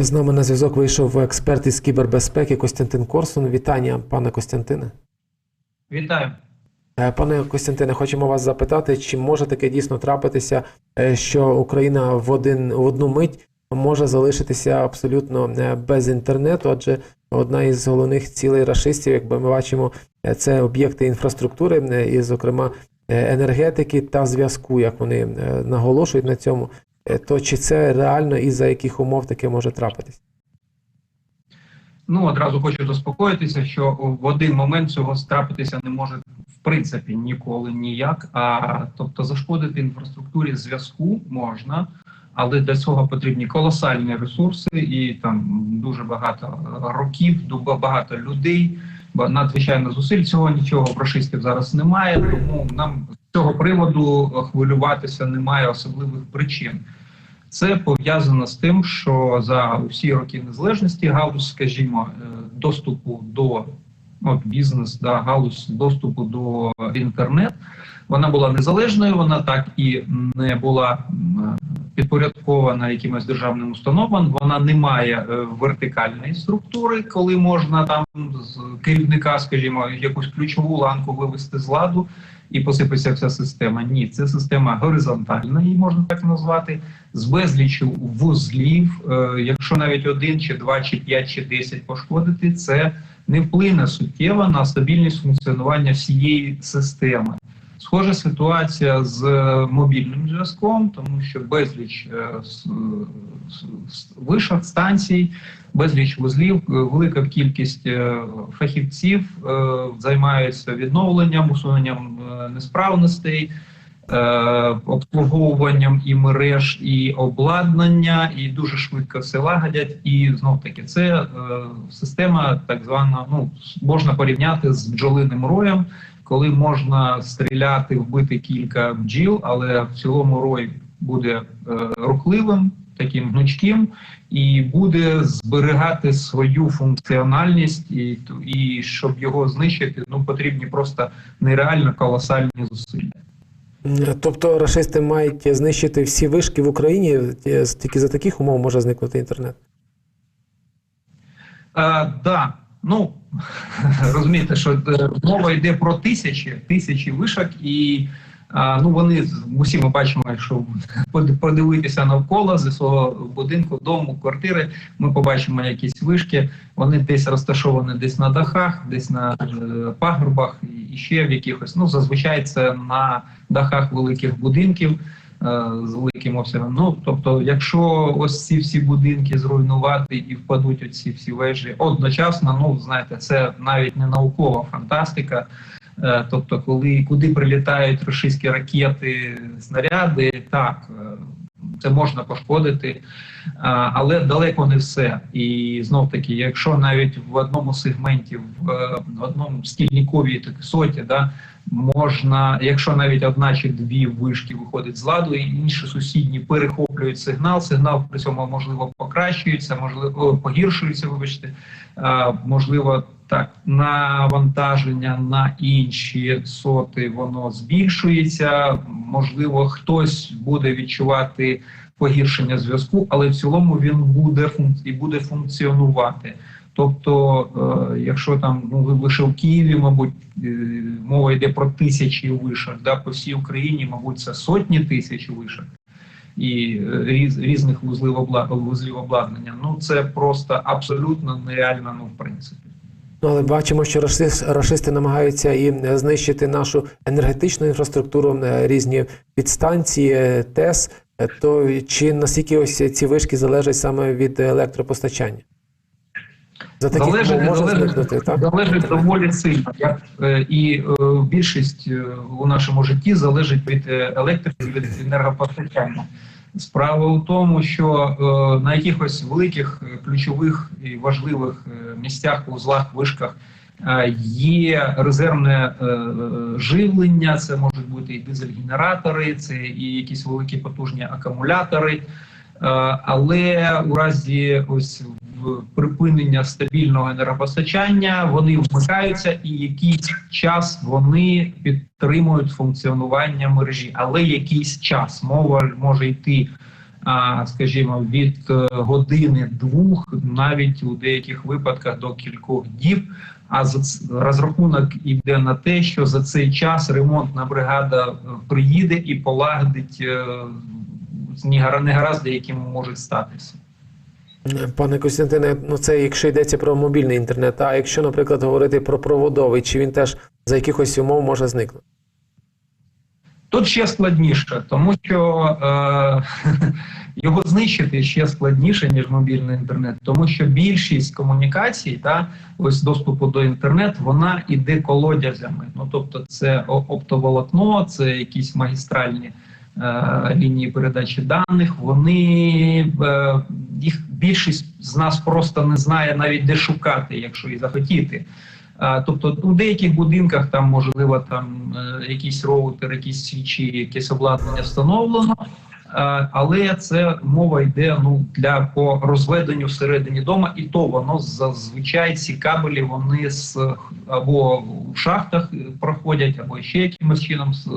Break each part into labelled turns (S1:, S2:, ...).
S1: Отже, з нами на зв'язок вийшов експерт із кібербезпеки Костянтин Корсун. Вітання, пане Костянтине.
S2: Вітаю.
S1: Е, Пане Костянтине, хочемо вас запитати, чи може таке дійсно трапитися, е, що Україна в один в одну мить може залишитися абсолютно е, без інтернету? Адже одна із головних цілей рашистів, якби ми бачимо, це об'єкти інфраструктури, і, зокрема, енергетики та зв'язку, як вони наголошують на цьому. Е, То чи це реально і за яких умов таке може трапитися?
S2: Ну одразу хочу заспокоїтися, що в один момент цього трапитися не може в принципі ніколи ніяк. А тобто зашкодити інфраструктурі зв'язку можна, але для цього потрібні колосальні ресурси і там дуже багато років, багато людей. Бо надзвичайно зусиль цього нічого в рашистів зараз немає. Тому нам з цього приводу хвилюватися немає особливих причин. Це пов'язано з тим, що за усі роки незалежності галузь, скажімо, е, доступу до от бізнес, да, галузь доступу до інтернет, вона була незалежною, вона так і не була підпорядкована якимось державним установам. Вона не має е, вертикальної структури, коли можна там з керівника, скажімо, якусь ключову ланку вивести з ладу і посипеться вся система. Ні, це система горизонтальна, її можна так назвати, з безлічю вузлів. Е, якщо навіть один, чи два, чи п'ять, чи десять пошкодити, це не вплине суттєво на стабільність функціонування всієї системи. Схожа ситуація з е, мобільним зв'язком, тому що безліч е, вишок, станцій, безліч вузлів, е, велика кількість фахівців займаються відновленням, усуненням несправностей, обслуговуванням і мереж, і обладнання, і дуже швидко все лагодять. І знов таки це система, так звана, ну можна порівняти з бджолиним роєм, коли можна стріляти, вбити кілька бджіл, але в цілому рой буде е, рухливим, таким гнучким, і буде зберігати свою функціональність, і, і щоб його знищити, ну потрібні просто нереально колосальні зусилля.
S1: Тобто рашисти мають знищити всі вишки в Україні, е, тільки за таких умов може зникнути інтернет.
S2: Е, да, ну розумієте, що е, мова йде про тисячі тисячі вишок, і ну вони усі ми бачимо, якщо подивитися навколо зі свого будинку, дому, квартири, ми побачимо якісь вишки. Вони десь розташовані десь на дахах, десь на е, пагорбах і ще в якихось. Ну зазвичай це на дахах великих будинків. Е, З великим обсягом. Ну тобто, якщо ось ці всі будинки зруйнувати і впадуть оці всі вежі одночасно, ну знаєте, це навіть не наукова фантастика. Е, Тобто, коли куди прилітають російські ракети, снаряди, так е, це можна пошкодити, але далеко не все. І знов таки, якщо навіть в одному сегменті, в одному стільниковій так, соті, да, можна, якщо навіть одна чи дві вишки виходять з ладу, і інші сусідні перехоплюють сигнал, сигнал при цьому можливо покращується, можливо погіршується, вибачте, можливо. Так, навантаження на інші соти воно збільшується. Можливо, хтось буде відчувати погіршення зв'язку, але в цілому він буде функ- і буде функціонувати. Тобто, е, якщо там ну лише в Києві, мабуть, е, мова йде про тисячі вишок, да, по всій Україні, мабуть, це сотні тисяч вишок і е, різ, різних вузлів вузлів обладнання. Ну це просто абсолютно нереально, ну в принципі.
S1: Ну, але бачимо, що рашисти, намагаються і знищити нашу енергетичну інфраструктуру, різні підстанції, ТЕС. То чи наскільки ось ці вишки залежать саме від електропостачання? За таких
S2: Залежить,
S1: може
S2: залежить,
S1: зникнути, так?
S2: залежить доволі сильно. Як, е, і е, більшість е, у нашому житті залежить від е, електрики, від енергопостачання. Справа у тому, що е, на якихось великих е, ключових і важливих місцях, узлах, вишках е, є резервне е, живлення. Це можуть бути і дизель-генератори, це і якісь великі потужні акумулятори. Е, Але у разі ось припинення стабільного енергопостачання вони вмикаються, і якийсь час вони підтримують функціонування мережі. Але якийсь час мова може йти скажімо, від е, години двох, навіть у деяких випадках до кількох діб. А розрахунок іде на те, що за цей час ремонтна бригада е, приїде і полагодить негаразди, які можуть статися.
S1: Пане Костянтине, ну це якщо йдеться про мобільний інтернет, а якщо, наприклад, говорити про проводовий, чи він теж за якихось умов може зникнути?
S2: Тут ще складніше, тому що е, його знищити ще складніше, ніж мобільний інтернет, тому що більшість комунікацій та ось доступу до інтернет, вона іде колодязями. Ну тобто, це оптоволокно, це якісь магістральні лінії передачі даних. Вони е, їх більшість з нас просто не знає навіть де шукати, якщо і захотіти. Тобто у деяких будинках там можливо там е, якийсь роутер, якісь свічі, якесь обладнання встановлено, але це мова йде ну для по розведенню всередині дома, і то воно зазвичай ці кабелі вони з або в шахтах проходять, або ще якимось чином е,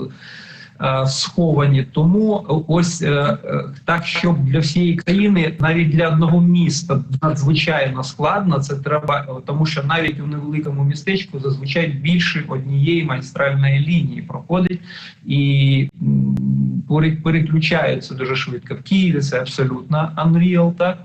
S2: Сховані, тому ось е, е, так, щоб для всієї країни, навіть для одного міста, надзвичайно складно. Це треба, е, тому що навіть у невеликому містечку зазвичай більше однієї магістральної лінії проходить і переключаються дуже швидко. В Києві це абсолютно unreal, так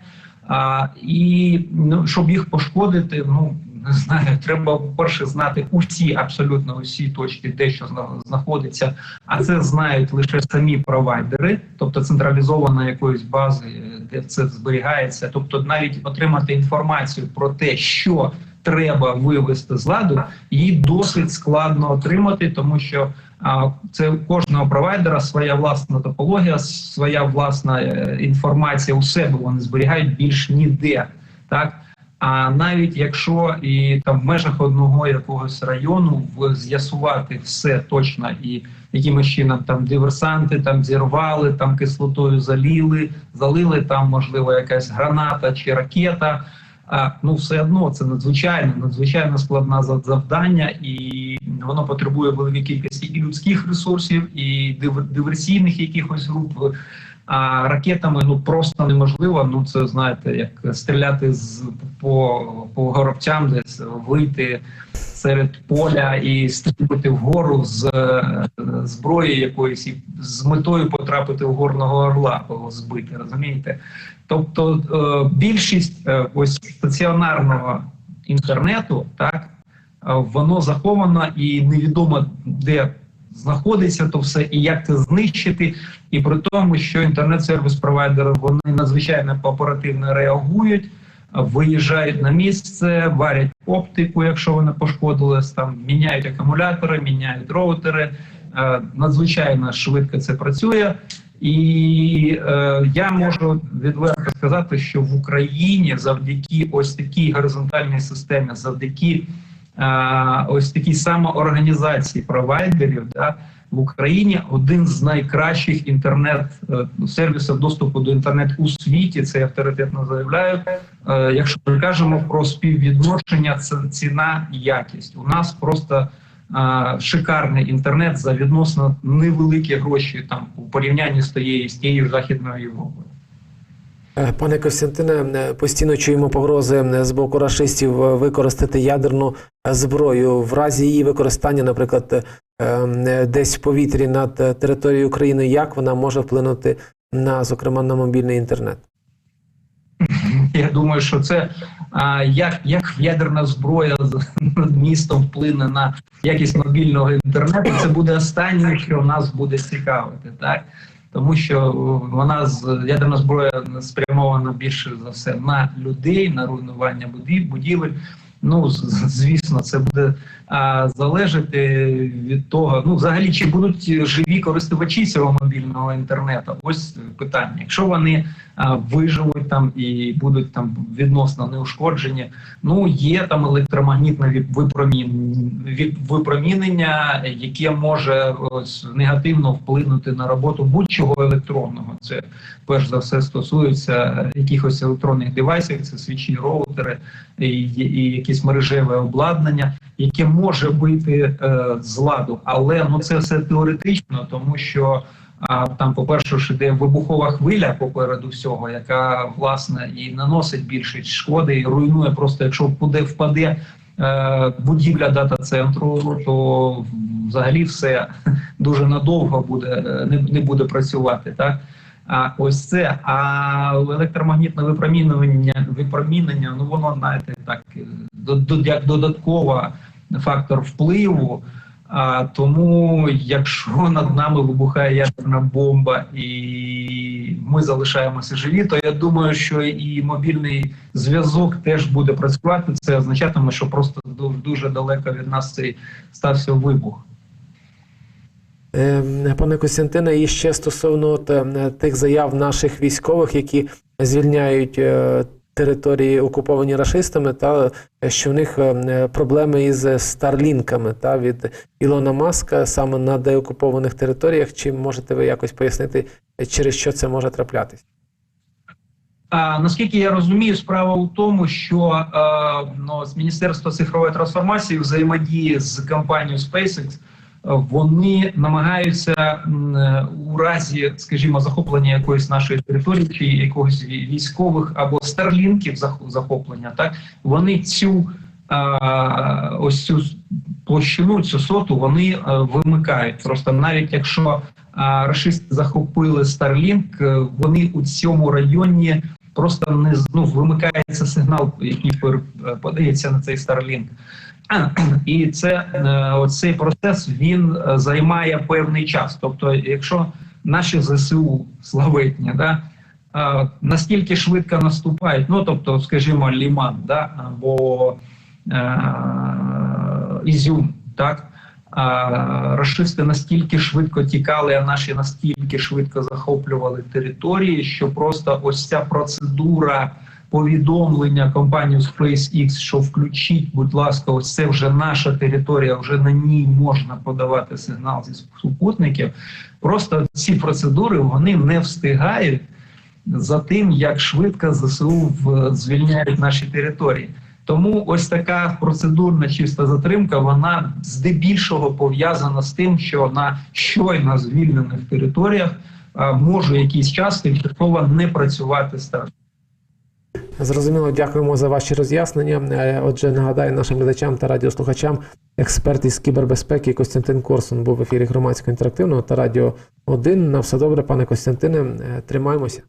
S2: а, і ну, щоб їх пошкодити, ну не знаю, треба перше знати усі, абсолютно усі точки, де що знаходиться, а це знають лише самі провайдери, тобто централізована якоїсь бази, де це зберігається. Тобто, навіть отримати інформацію про те, що треба вивести з ладу, її досить складно отримати, тому що а, це у кожного провайдера своя власна топологія, своя власна е, інформація у себе вони зберігають більш ніде. Так а навіть якщо і там в межах одного якогось району з'ясувати все точно і якимось чином там диверсанти там зірвали, там кислотою заліли, залили там, можливо, якась граната чи ракета. А, ну, все одно це надзвичайно, надзвичайно складне за- завдання, і воно потребує великої кількості і людських ресурсів, і дивер- диверсійних якихось груп. А ракетами ну просто неможливо. Ну це знаєте, як стріляти з по, по горобцям, десь вийти серед поля і стріляти вгору з е, зброї якоїсь і з метою потрапити в горного орла, кого збити, розумієте? Тобто е, більшість е, ось стаціонарного інтернету, так воно заховано і невідомо де знаходиться то все і як це знищити. І при тому, що інтернет-сервіс-провайдери вони надзвичайно оперативно реагують, виїжджають на місце, варять оптику, якщо вони пошкодились, там міняють акумулятори, міняють роутери. Е, Надзвичайно швидко це працює. І е, я можу відверто сказати, що в Україні завдяки ось такій горизонтальній системі, завдяки ось такій самоорганізації провайдерів, да, в Україні один з найкращих інтернет е, доступу до інтернет у світі. Це я авторитетно заявляю. Е, якщо ми кажемо про співвідношення, це ціна якість. У нас просто е, шикарний інтернет за відносно невеликі гроші там у порівнянні з тією з тією західною Європою.
S1: Пане Костянтине, постійно чуємо погрози з боку рашистів е, використати ядерну зброю в разі її використання, наприклад, е, е, десь в повітрі над територією України. Як вона може вплинути на, зокрема, на мобільний інтернет?
S2: Я думаю, що це а, як, як ядерна зброя над містом вплине на якість мобільного інтернету. Це буде останнє, що нас буде цікавити, так тому що вона з ядерна зброя спрямована більше за все на людей, на руйнування будівель. Ну звісно, це буде а, залежати від того, ну взагалі чи будуть живі користувачі цього мобільного інтернету. Ось питання. Якщо вони виживуть там і будуть там відносно неушкоджені. Ну є там електромагнітне випромінення, яке може негативно вплинути на роботу будь-чого електронного. Це перш за все стосується якихось електронних девайсів, це свічі, роутери і, і якесь мережеве обладнання, яке може бити е, з ладу. Але ну це все теоретично, тому що а, там, по-перше, ж іде вибухова хвиля попереду всього, яка власне і наносить більше шкоди, і руйнує просто, якщо впаде, впаде е, будівля дата-центру, то взагалі все дуже надовго буде не, не буде працювати. Так а ось це. А електромагнітне випромінювання, випромінення, ну воно знаєте, так до, до як додаткова фактор впливу. А тому, якщо над нами вибухає ядерна бомба і ми залишаємося живі, то я думаю, що і мобільний зв'язок теж буде працювати. Це означатиме, що просто ду- дуже далеко від нас цей стався вибух.
S1: Е, Пане Костянтине, і ще стосовно е, тих заяв наших військових, які звільняють е, території окуповані рашистами, та е, що в них е, проблеми із старлінками та від Ілона Маска саме на деокупованих територіях. Чи можете ви якось пояснити, е, через що це може траплятись?
S2: А наскільки я розумію, справа у тому, що е, ну, з Міністерства цифрової трансформації взаємодії з компанією SpaceX е, вони намагаються у разі, скажімо, захоплення якоїсь нашої території чи якогось вій- військових або старлінків зах- захоплення, так вони цю ось цю площину, цю соту вони е, вимикають. Просто навіть якщо рашисти захопили Starlink, е, вони у цьому районі просто не ну, вимикається сигнал, який подається на цей Starlink. І це е, оцей процес він е, займає певний час. Тобто, якщо наші ЗСУ славетні, да, е, настільки швидко наступають, ну тобто, скажімо, Ліман, да, або е, Ізюм, так. А рашисти настільки швидко тікали, а наші настільки швидко захоплювали території, що просто ось ця процедура повідомлення компанії SpaceX, що включіть, будь ласка, ось це вже наша територія, вже на ній можна подавати сигнал зі супутників. Просто ці процедури вони не встигають за тим, як швидко ЗСУ звільняють наші території. Тому ось така процедурна чиста затримка, вона здебільшого пов'язана з тим, що на щойно звільнених територіях може якийсь час тимчасово не працювати старт.
S1: Зрозуміло, дякуємо за ваші роз'яснення. Е, Отже, нагадаю нашим глядачам та радіослухачам, експерт із кібербезпеки Костянтин Корсун був в ефірі громадського інтерактивного та радіо 1. На все добре, пане Костянтине, Е, тримаємося.